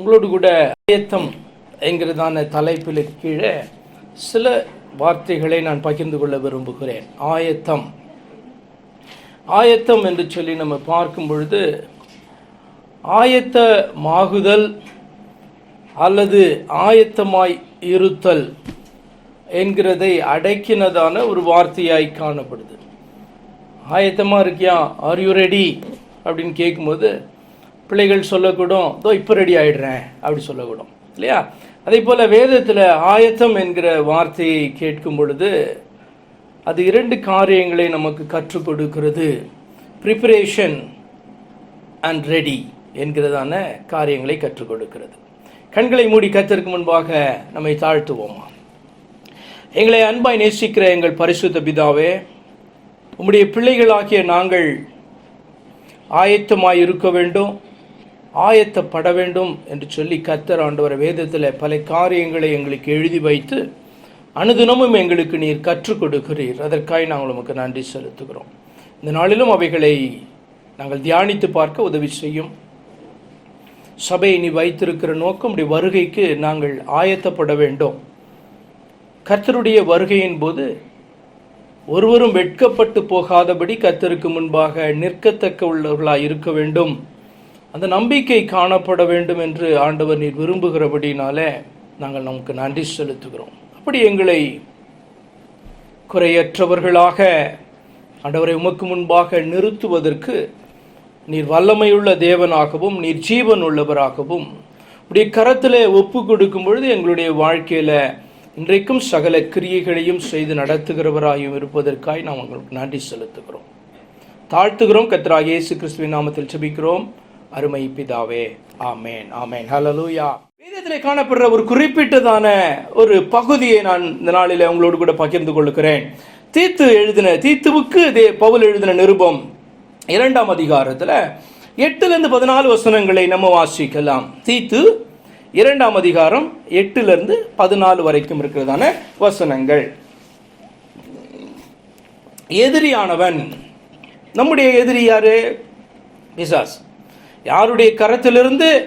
உங்களோடு கூட ஆயத்தம் என்கிறதான தலைப்பில் கீழே சில வார்த்தைகளை நான் பகிர்ந்து கொள்ள விரும்புகிறேன். ஆயத்தம். ஆயத்தம் என்று சொல்லி நம்ம பார்க்கும் பொழுது ஆயத்தமாகுதல் அல்லது ஆயத்தமாய் இருத்தல் என்கிறதை அடக்கினதான ஒரு வார்த்தையாய் காணப்படுது. ஆயத்தமாக இருக்கியா? ஆர் யூ ரெடி அப்படின்னு கேட்கும்போது பிள்ளைகள் சொல்லக்கூடும் தோ இப்போ ரெடி ஆயிடுறேன் அப்படி சொல்லக்கூடும். இல்லையா? அதே போல் வேதத்தில் ஆயத்தம் என்கிற வார்த்தையை கேட்கும் பொழுது அது இரண்டு காரியங்களை நமக்கு கற்றுக் கொடுக்கிறது. ப்ரிப்பரேஷன் அண்ட் ரெடி என்கிறதான காரியங்களை கற்றுக் கொடுக்கிறது. கண்களை மூடி கத்திற்கு முன்பாக நம்மை தாழ்த்துவோமா? எங்களை அன்பாய் நேசிக்கிற எங்கள் பரிசுத்த பிதாவே உம்முடைய பிள்ளைகளாகிய நாங்கள் ஆயத்தமாய் இருக்க வேண்டும். ஆயத்தப்பட வேண்டும் என்று சொல்லி கத்தர் ஆண்டவர் வேதத்தில் பல காரியங்களை எங்களுக்கு எழுதி வைத்து அனுதினமும் எங்களுக்கு நீர் கற்றுக் கொடுக்கிறீர். அதற்காக நாங்கள் உமக்கு நன்றி செலுத்துகிறோம். இந்த நாளிலும் அவைகளை நாங்கள் தியானித்து பார்க்க உதவி செய்யும். சபையை நீ வைத்திருக்கிற நோக்கம் உடைய வருகைக்கு நாங்கள் ஆயத்தப்பட வேண்டும். கர்த்தருடைய வருகையின் போது ஒருவரும் வெட்கப்பட்டு போகாதபடி கர்த்தருக்கு முன்பாக நிற்கத்தக்க உள்ளவர்களாக இருக்க வேண்டும். அந்த நம்பிக்கை காணப்பட வேண்டும் என்று ஆண்டவர் நீர் விரும்புகிறபடினாலே நாங்கள் நமக்கு நன்றி செலுத்துகிறோம். அப்படி எங்களை குறையற்றவர்களாக ஆண்டவரை உமக்கு முன்பாக நிறுத்துவதற்கு நீர் வல்லமையுள்ள தேவனாகவும் நீர் ஜீவன் உள்ளவராகவும் உடைய கரத்தில் ஒப்பு கொடுக்கும் பொழுது எங்களுடைய வாழ்க்கையில் இன்றைக்கும் சகல கிரியைகளையும் செய்து நடத்துகிறவராயும் இருப்பதற்காய் நாம் உங்களுக்கு நன்றி செலுத்துகிறோம். தாழ்த்துகிறோம். கத்ரா இயேசு கிறிஸ்துவின் நாமத்தில் செபிக்கிறோம் அருமை பிதாவே ஆமேன் ஆமேன். ஹலலூயா வேதத்தில் காணப்படுற ஒரு குறிப்பிட்டதான ஒரு பகுதியை நான் இந்த நாளில் உங்களோடு கூட பகிர்ந்து கொள்கிறேன் தீத்து எழுதின தீத்துவுக்கு இதே பவுல் எழுதின நிருபம் இரண்டாம் அதிகாரத்தில் எட்டுலேருந்து பதினாலு வசனங்களை நம்ம வாசிக்கலாம். தீத்து இரண்டாம் அதிகாரம் எட்டுலேருந்து பதினாலு வரைக்கும் இருக்கிறதான வசனங்கள். எதிரியானவன் நம்முடைய எதிரி யாரு? பிசாஸ். யாருடைய கரத்திலிருந்து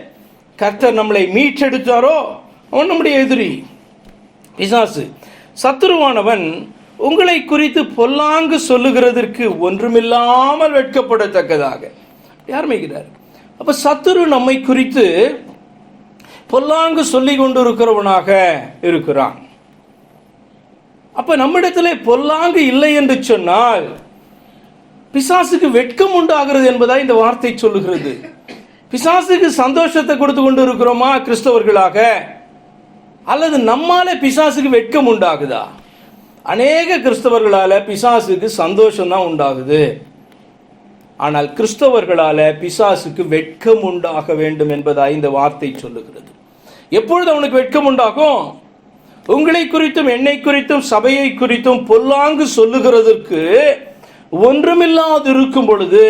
கர்த்தர் நம்மளை மீட்டெடுத்தாரோ அவன் நம்முடைய எதிரி. பிசாசு சத்துருவானவன் உங்களை குறித்து பொல்லாங்கு சொல்லுகிறதற்கு ஒன்றுமில்லாமல் வெட்கப்படத்தக்கதாக. யார் அப்போ சத்துரு நம்மை குறித்து பொல்லாங்கு சொல்லி கொண்டிருக்கிறவனாக இருக்கிறான். அப்போ நம்மிடத்தில் பொல்லாங்கு இல்லை என்று சொன்னால் பிசாசுக்கு வெட்கம் உண்டாகிறது என்பதா இந்த வார்த்தை சொல்லுகிறது. பிசாசுக்கு சந்தோஷத்தை கொடுத்து கொண்டு இருக்கிறோமா கிறிஸ்தவர்களாக? அல்லது நம்மாலே பிசாசுக்கு வெட்கம் உண்டாகுதா? அநேக கிறிஸ்தவர்களால் பிசாசுக்கு சந்தோஷம் தான் உண்டாகுது. ஆனால் கிறிஸ்தவர்களால் பிசாசுக்கு வெட்கம் உண்டாக வேண்டும் என்பதா இந்த வார்த்தை சொல்லுகிறது. எப்பொழுது அவனுக்கு வெட்கம் உண்டாகும்? உங்களை குறித்தும் என்னை குறித்தும் சபையை குறித்தும் பொல்லாங்கு சொல்லுகிறதற்கு ஒன்றுமில்லாது இருக்கும் பொழுது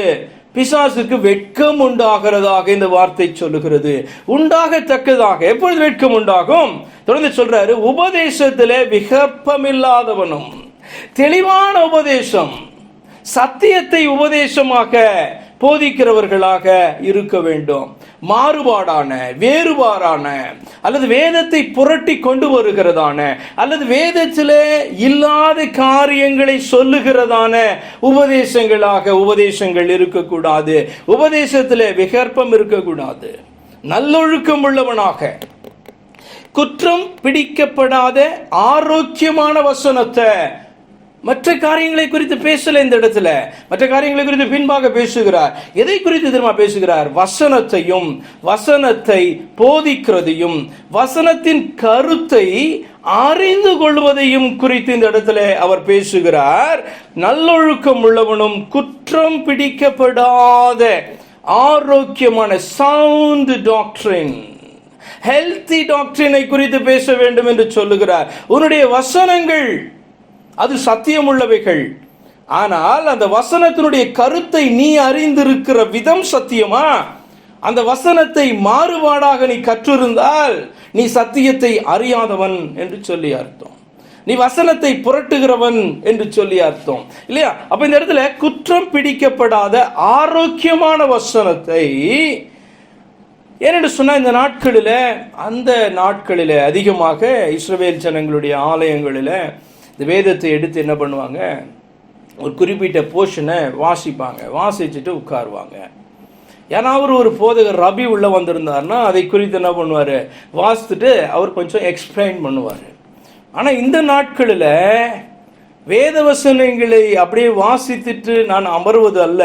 பிசாசுக்கு வெட்கம் உண்டாகிறதாக இந்த வார்த்தை சொல்லுகிறது. உண்டாகத்தக்கதாக எப்பொழுது வெட்கம் உண்டாகும்? தொடர்ந்து சொல்றாரு உபதேசத்திலே விகப்பமில்லாதவனும் தெளிவான உபதேசம் சத்தியத்தை உபதேசமாக போதிக்கிறவர்களாக இருக்க வேண்டும். மாறுபாடான வேறுபாடான அல்லது வேதத்தை புரட்டி கொண்டு வருகிறதான அல்லது வேதத்தில் இல்லாத காரியங்களை சொல்லுகிறதான உபதேசங்களாக உபதேசங்கள் இருக்கக்கூடாது. உபதேசத்தில் விகற்பம் இருக்கக்கூடாது. நல்லொழுக்கம் உள்ளவனாக குற்றம் பிடிக்கப்படாத ஆரோக்கியமான வசனத்தை மற்ற காரியங்களை குறித்து பேசல இந்த இடத்துல. மற்ற காரியங்களை குறித்து பின்பாக பேசுகிறார். எதை குறித்து திரும்ப பேசுகிறார்? வசனத்தையும் வசனத்தை போதிக்கிறதையும் வசனத்தின் கருத்தை அறிந்து கொள்வதையும் குறித்து இந்த இடத்துல அவர் பேசுகிறார். நல்லொழுக்கம் உள்ளவனும் குற்றம் பிடிக்கப்படாத ஆரோக்கியமான சவுண்ட் டாக்டரின் ஹெல்த்தி டாக்டரினை குறித்து பேச வேண்டும் என்று சொல்லுகிறார். உன்னுடைய வசனங்கள் அது சத்தியம் உள்ளவைகள் ஆனால் அந்த வசனத்தினுடைய கருத்தை நீ அறிந்திருக்கிற விதம் சத்தியமா? அந்த வசனத்தை மாறுபாடாக நீ கற்றிருந்தால் நீ சத்தியத்தை அறியாதவன் என்று சொல்லி அர்த்தம். நீ வசனத்தை புரட்டுகிறவன் என்று சொல்லி அர்த்தம். இல்லையா? அப்ப இந்த இடத்துல குற்றம் பிடிக்கப்படாத ஆரோக்கியமான வசனத்தை ஏனென்று சொன்னால் இந்த நாட்களில் அந்த நாட்களில் அதிகமாக இஸ்ரவேல் ஜனங்களுடைய ஆலயங்களில் இந்த வேதத்தை எடுத்து என்ன பண்ணுவாங்க? ஒரு குறிப்பிட்ட போர்ஷனை வாசிப்பாங்க. வாசிச்சுட்டு உட்காருவாங்க. ஏன்னா அவர் ஒரு போதகர் ரபி உள்ளே வந்திருந்தாருன்னா அதை குறித்து என்ன பண்ணுவார்? வாசித்துட்டு அவர் கொஞ்சம் எக்ஸ்பிளைன் பண்ணுவார். ஆனால் இந்த நாட்களில் வேத வசனங்களை அப்படியே வாசித்துட்டு நான் அமர்வது அல்ல.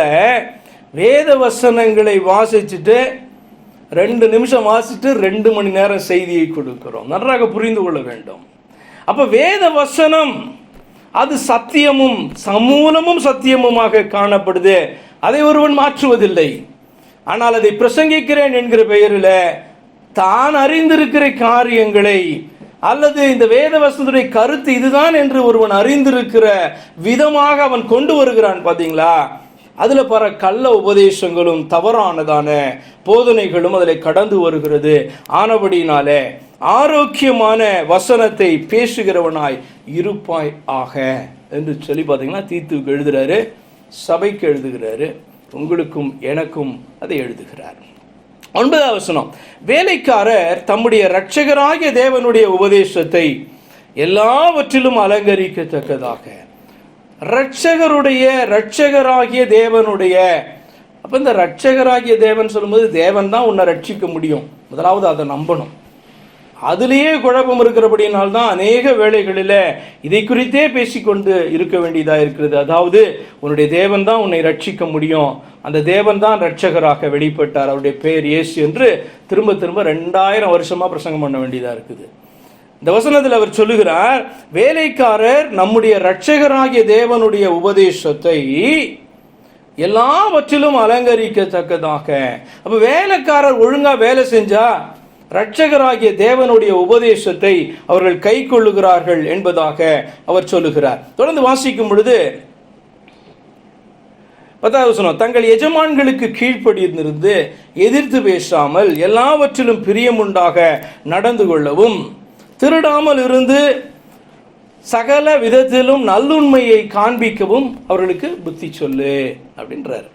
வேத வசனங்களை வாசிச்சுட்டு ரெண்டு நிமிஷம் வாசிட்டு ரெண்டு மணி நேரம் செய்தியை கொடுக்கிறோம். நன்றாக புரிந்து கொள்ள வேண்டும். அப்போ வேத வசனம் அது சத்தியமும் சமூலமும் சத்தியமுமாக காணப்படுது. அதை ஒருவன் மாற்றுவதில்லை. ஆனால் அதை பிரசங்கிக்கிறேன் என்கிற பெயரில் தான் அறிந்திருக்கிற காரியங்களை அல்லது இந்த வேத வசனத்துடைய கருத்து இதுதான் என்று ஒருவன் அறிந்திருக்கிற விதமாக அவன் கொண்டு வருகிறான் பார்த்தீங்களா அதில் பல கள்ள உபதேசங்களும் தவறானதான போதனைகளும் அதில் கடந்து வருகிறது. ஆனபடினாலே ஆரோக்கியமான வசனத்தை பேசுகிறவனாய் இருப்பாய் ஆக என்று சொல்லி பார்த்தீங்கன்னா தீத்துக்கு எழுதுகிறாரு சபைக்கு எழுதுகிறாரு. உங்களுக்கும் எனக்கும் அதை எழுதுகிறார். ஒன்பதாவது வசனம். வேலைக்காரர் தம்முடைய இரட்சகராகிய தேவனுடைய உபதேசத்தை எல்லாவற்றிலும் அலங்கரிக்கத்தக்கதாக. இரட்சகருடைய இரட்சகராகிய தேவனுடைய அப்போ இந்த இரட்சகராகிய தேவன் சொல்லும்போது தேவன் தான் உன்னை ரட்சிக்க முடியும். முதலாவது அதை நம்பணும். அதுலேயே குழப்பம் இருக்கிறபடியினால் தான் அநேக வேலைகளில் இதை குறித்தே பேசிக்கொண்டு இருக்க வேண்டியதாக இருக்கிறது. அதாவது உன்னுடைய தேவன் தான் உன்னை ரட்சிக்க முடியும். அந்த தேவன் தான் ரட்சகராக வெளிப்பட்டார். அவருடைய பெயர் இயேசு என்று திரும்ப திரும்ப ரெண்டாயிரம் வருஷமாக பிரசங்கம் பண்ண வேண்டியதாக இருக்குது. இந்த வசனத்தில் அவர் சொல்லுகிறார் வேலைக்காரர் நம்முடைய ரட்சகராகிய தேவனுடைய உபதேசத்தை எல்லாவற்றிலும் அலங்கரிக்கத்தக்கதாக. அப்போ வேலைக்காரர் ஒழுங்காக வேலை செஞ்சால் இரட்சகராகிய தேவனுடைய உபதேசத்தை அவர்கள் கை கொள்ளுகிறார்கள் என்பதாக அவர் சொல்லுகிறார். தொடர்ந்து வாசிக்கும் பொழுது பத்தாவது வசனம் தங்கள் எஜமான்களுக்கு கீழ்ப்படியிருந்து எதிர்த்து பேசாமல் எல்லாவற்றிலும் பிரியமுண்டாக நடந்து கொள்ளவும் திருடாமல் இருந்து சகல விதத்திலும் நல்லுண்மையை காண்பிக்கவும் அவர்களுக்கு புத்தி சொல்லு அப்படின்றார்.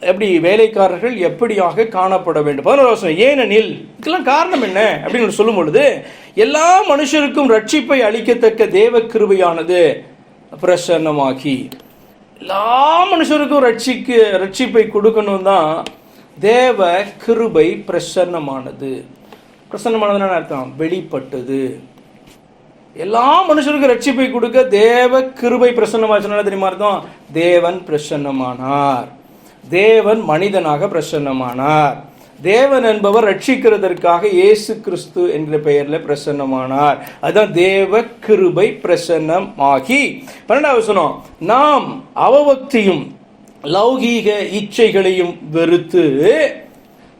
எப்படி வேலைக்காரர்கள் எப்படியாக காணப்பட வேண்டும்? பதினோரு வருஷம் ஏனெனில் இதுக்கெல்லாம் காரணம் என்ன? அப்படின்னு சொல்லும் பொழுது எல்லா மனுஷருக்கும் ரட்சிப்பை அளிக்கத்தக்க தேவ கிருபையானது பிரசன்னமாகி. எல்லா மனுஷருக்கும் ரட்சிக்கு ரட்சிப்பை கொடுக்கணும் தான் தேவ கிருபை பிரசன்னமானது. பிரசன்னமானதுன்னு அர்த்தம்? வெளிப்பட்டது. எல்லா மனுஷருக்கும் ரட்சிப்பை கொடுக்க தேவ கிருபை பிரசன்னமாச்சுன்னா தெரியுமா அர்த்தம்? தேவன் பிரசன்னமானார். தேவன் மனிதனாக பிரசன்னமானார். தேவன் என்பவர் ரட்சிக்கிறதற்காக இயேசு கிறிஸ்து என்கிற பெயரில் பிரசன்னமானார். அதுதான் தேவ கிருபை பிரசன்னமாகி. பன்னெண்டாவது சொன்னோம் நாம் அவபக்தியும் லௌகீக இச்சைகளையும் வெறுத்து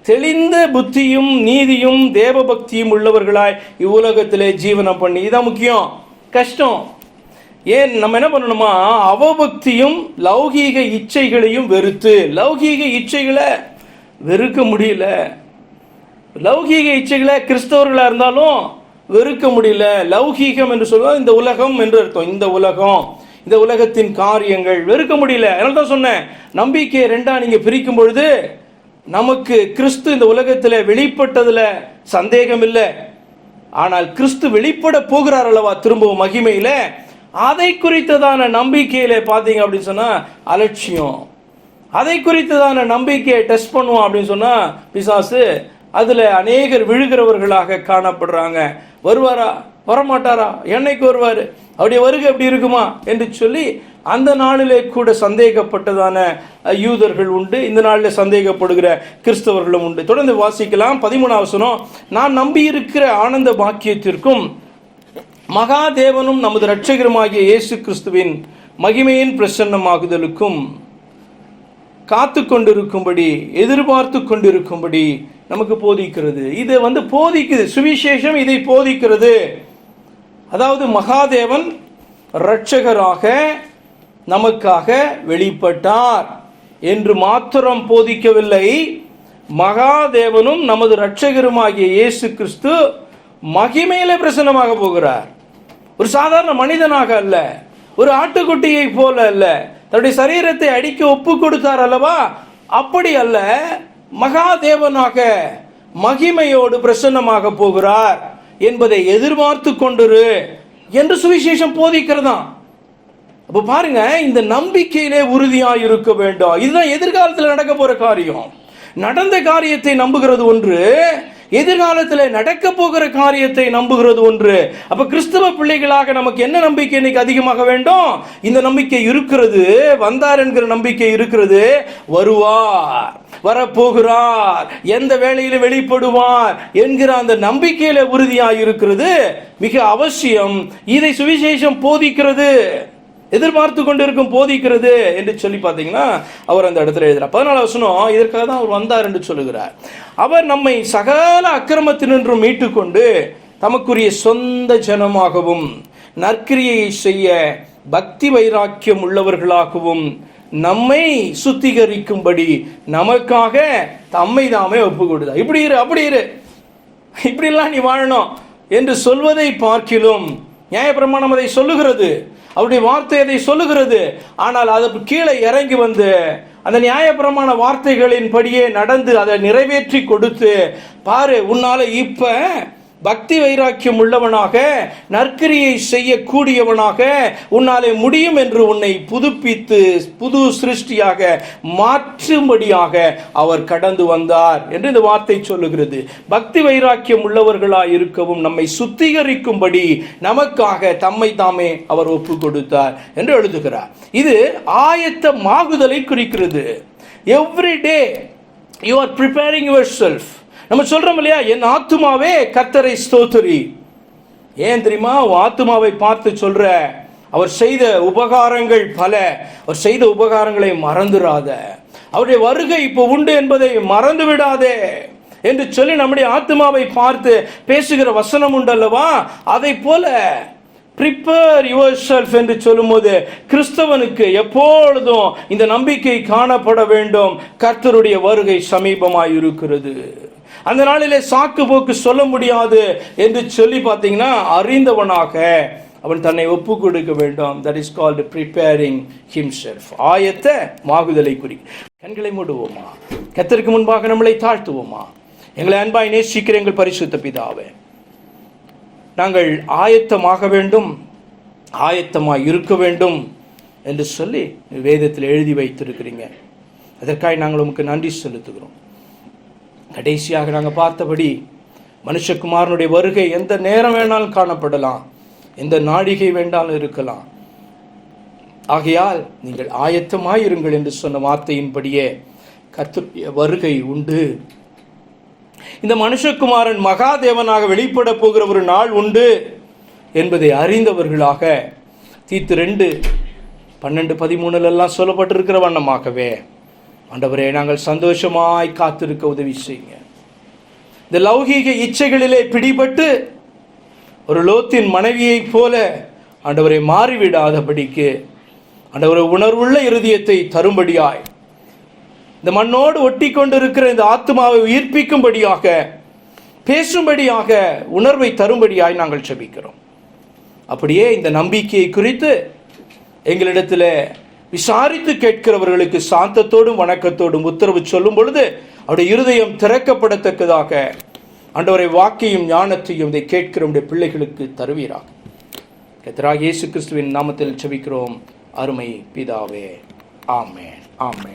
தெளிந்த புத்தியும் நீதியும் தேவபக்தியும் உள்ளவர்களாய் இவ்வுலகத்திலே ஜீவனம் பண்ணி. இதான் முக்கியம். கஷ்டம். ஏன் நம்ம என்ன பண்ணணுமா? அவபக்தியும் லௌகீக இச்சைகளையும் வெறுத்து லௌகீக இச்சைகளை வெறுக்க முடியல. லௌகீக இச்சைகளை கிறிஸ்தவர்களாக இருந்தாலும் வெறுக்க முடியல. லௌகீகம் என்று சொல்லுவோம் இந்த உலகம் என்று அர்த்தம். இந்த உலகம் இந்த உலகத்தின் காரியங்கள் வெறுக்க முடியல. அதனால தான் சொன்னேன் நம்பிக்கையை ரெண்டாக நீங்கள் பிரிக்கும் பொழுது நமக்கு கிறிஸ்து இந்த உலகத்தில் வெளிப்பட்டதில் சந்தேகம் இல்லை ஆனால் கிறிஸ்து வெளிப்பட போகிறார் அல்லவா திரும்பவும் மகிமையில்? அதை குறித்ததான நம்பிக்கையில் பார்த்தீங்க அப்படின்னு சொன்னால் அலட்சியம். அதை குறித்ததான நம்பிக்கையை டெஸ்ட் பண்ணுவோம் அப்படின்னு சொன்னால் பிசாசு அதில் அநேகர் விழுகிறவர்களாக காணப்படுறாங்க. வருவாரா? வரமாட்டாரா? என்னைக்கு வருவார்? அவருடைய வருகை எப்படி இருக்குமா? என்று சொல்லி அந்த நாளிலே கூட சந்தேகப்பட்டதான யூதர்கள் உண்டு. இந்த நாளில் சந்தேகப்படுகிற கிறிஸ்தவர்களும் உண்டு. தொடர்ந்து வாசிக்கலாம். பதிமூணாவசனம் நான் நம்பியிருக்கிற ஆனந்த பாக்கியத்திற்கும் மகாதேவனும் நமது இரட்சகருமாகிய இயேசு கிறிஸ்துவின் மகிமையின் பிரசன்னமாகுதலுக்கும் காத்து கொண்டிருக்கும்படி எதிர்பார்த்து கொண்டிருக்கும்படி நமக்கு போதிக்கிறது. இது வந்து போதிக்குது. சுவிசேஷம் இதை போதிக்கிறது. அதாவது மகாதேவன் இரட்சகராக நமக்காக வெளிப்பட்டார் என்று மாத்திரம் போதிக்கவில்லை. மகாதேவனும் நமது இரட்சகருமாகிய இயேசு கிறிஸ்து மகிமையில பிரசன்னமாக போகிறார். ஒரு சாதாரண மனிதனாக அல்ல. ஒரு ஆட்டுக்குட்டியை போல அல்ல. தன்னுடைய சரீரத்தை அடிக்க ஒப்பு கொடுத்தார் அல்லவா? அப்படி அல்ல. மகாதேவனாக மகிமையோடு பிரசன்னமாக போகிறார் என்பதை எதிர்பார்த்து கொண்டிரு என்று சுவிசேஷம் போதிக்கிறதாம் அப்போ பாருங்க இந்த நம்பிக்கையிலே உறுதியாக இருக்க வேண்டும். இதுதான் எதிர்காலத்தில் நடக்க போற காரியம். நடந்த காரியத்தை நம்புகிறது ஒன்று எதிர்காலத்தில் நடக்க போகிற காரியத்தை நம்புகிறது ஒன்று. அப்ப கிறிஸ்தவ பிள்ளைகளாக நமக்கு என்ன நம்பிக்கை இன்னைக்கு அதிகமாக வேண்டும்? இந்த நம்பிக்கை இருக்கிறது. வந்தார் என்கிற நம்பிக்கை இருக்கிறது. வருவார் வரப்போகிறார் எந்த வேளையில வெளிப்படுவார் என்கிற அந்த நம்பிக்கையில உறுதியாக இருக்கிறது. மிக அவசியம். இதை சுவிசேஷம் போதிக்கிறது. எதிர்பார்த்து கொண்டிருக்கும் போதிக்கிறது என்று சொல்லி பார்த்தீங்கன்னா அவர் அந்த இடத்துல எழுதுறார். பதினாலு வசனம் இதற்காக தான் அவர் வந்தார் என்று சொல்லுகிறார். அவர் நம்மை சகல அக்கிரமத்தினின்றும் மீட்டுக்கொண்டு தமக்குரிய சொந்த ஜனமாகவும் நற்கிரியை செய்ய பக்தி வைராக்கியம் உள்ளவர்களாகவும் நம்மை சுத்திகரிக்கும்படி நமக்காக தம்மை தாமே ஒப்பு கொடுதா இப்படி இரு அப்படி இரு. இப்படிலாம் நீ வாழணும் என்று சொல்வதை பார்க்கிலும் நியாயப்பிரமாணம் அதை சொல்லுகிறது. அவருடைய வார்த்தை அதை சொல்லுகிறது. ஆனால் அதற்கு கீழே இறங்கி வந்து அந்த நியாயபிரமான வார்த்தைகளின் படியே நடந்து அதை நிறைவேற்றி கொடுத்து பாரு உன்னால இப்போ பக்தி வைராக்கியம் உள்ளவனாக நற்கரியை செய்யக்கூடியவனாக உன்னாலே முடியும் என்று உன்னை புதுப்பித்து புது சிருஷ்டியாக மாற்றும்படியாக அவர் கடந்து வந்தார் என்று இந்த வார்த்தை சொல்லுகிறது. பக்தி வைராக்கியம் உள்ளவர்களாய் இருக்கவும் நம்மை சுத்திகரிக்கும்படி நமக்காக தம்மை தாமே அவர் ஒப்பு கொடுத்தார் என்று எழுதுகிறார். இது ஆயத்த மாகுதலை குறிக்கிறது. Every day you are preparing yourself நம்ம சொல்றோம் இல்லையா என் ஆத்துமாவே கர்த்தரை ஸ்தோத்திரி. ஏன் தெரியுமா உன் ஆத்துமாவை பார்த்து சொல்ற அவர் செய்த உபகாரங்கள் பல அவர் செய்த உபகாரங்களை மறந்துடாத அவருடைய வருகை இப்போ உண்டு என்பதை மறந்து விடாதே என்று சொல்லி நம்முடைய ஆத்மாவை பார்த்து பேசுகிற வசனம் உண்டல்லவா அதை போல ப்ரிப்பேர் யுவர் செல்ஃப் என்று சொல்லும்போது கிறிஸ்தவனுக்கு எப்பொழுதும் இந்த நம்பிக்கை காணப்பட வேண்டும். கர்த்தருடைய வருகை சமீபமாய் இருக்கிறது அந்த நாளிலே சாக்கு போக்கு சொல்ல முடியாது என்று சொல்லி பார்த்தீங்கன்னா அறிந்தவனாக அவன் தன்னை ஒப்பு கொடுக்க வேண்டும். That is called preparing himself ஆயத்த மாகுதலை குறி. கண்களை மூடுவோமா? கத்திற்கு முன்பாக நம்மளை தாழ்த்துவோமா? எங்களை அன்பாய் நேசிக்கிற எங்கள் பரிசுத்த பிதாவே நாங்கள் ஆயத்தமாக வேண்டும் ஆயத்தமாக இருக்க வேண்டும் என்று சொல்லி வேதத்தில் எழுதி வைத்திருக்கிறீங்க. அதற்காக நாங்கள் உமக்கு நன்றி செலுத்துகிறோம். கடைசியாக நாங்கள் பார்த்தபடி மனுஷகுமாரனுடைய வருகை எந்த நேரம் வேணாலும் காணப்படலாம் எந்த நாழிகை வேண்டாலும் இருக்கலாம். ஆகையால் நீங்கள் ஆயத்தமாயிருங்கள் என்று சொன்ன வார்த்தையின்படியே கர்த்தருடைய வருகை உண்டு. இந்த மனுஷகுமாரன் மகாதேவனாக வெளிப்பட போகிற ஒரு நாள் உண்டு என்பதை அறிந்தவர்களாக தீத்து ரெண்டு பன்னெண்டு பதிமூணுலெல்லாம் சொல்லப்பட்டிருக்கிற வண்ணமாகவே ஆண்டவரே நாங்கள் சந்தோஷமாய் காத்திருக்க உதவி செய்யுங்க. இந்த லௌகீக இச்சைகளிலே பிடிபட்டு ஒரு லோத்தின் மனைவியைப் போல ஆண்டவரை மாறிவிடாதபடிக்கு ஆண்டவரை உணர்வுள்ள இருதயத்தை தரும்படியாய் இந்த மண்ணோடு ஒட்டி கொண்டிருக்கிற இந்த ஆத்மாவை உயிர்ப்பிக்கும்படியாக பேசும்படியாக உணர்வை தரும்படியாய் நாங்கள் செபிக்கிறோம். அப்படியே இந்த நம்பிக்கையை குறித்து எங்களிடத்தில் விசாரித்து கேட்கிறவர்களுக்கு சாந்தத்தோடும் வணக்கத்தோடும் உத்தரவு சொல்லும் பொழுது அவருடைய இருதயம் திறக்கப்படத்தக்கதாக ஆண்டவரை வாக்கையும் ஞானத்தையும் இதை கேட்கிறவருடைய பிள்ளைகளுக்கு தருவீராக. கத்தராக இயேசு கிறிஸ்துவின் நாமத்தில் செபிக்கிறோம். அருமை பிதாவே. ஆமே ஆமே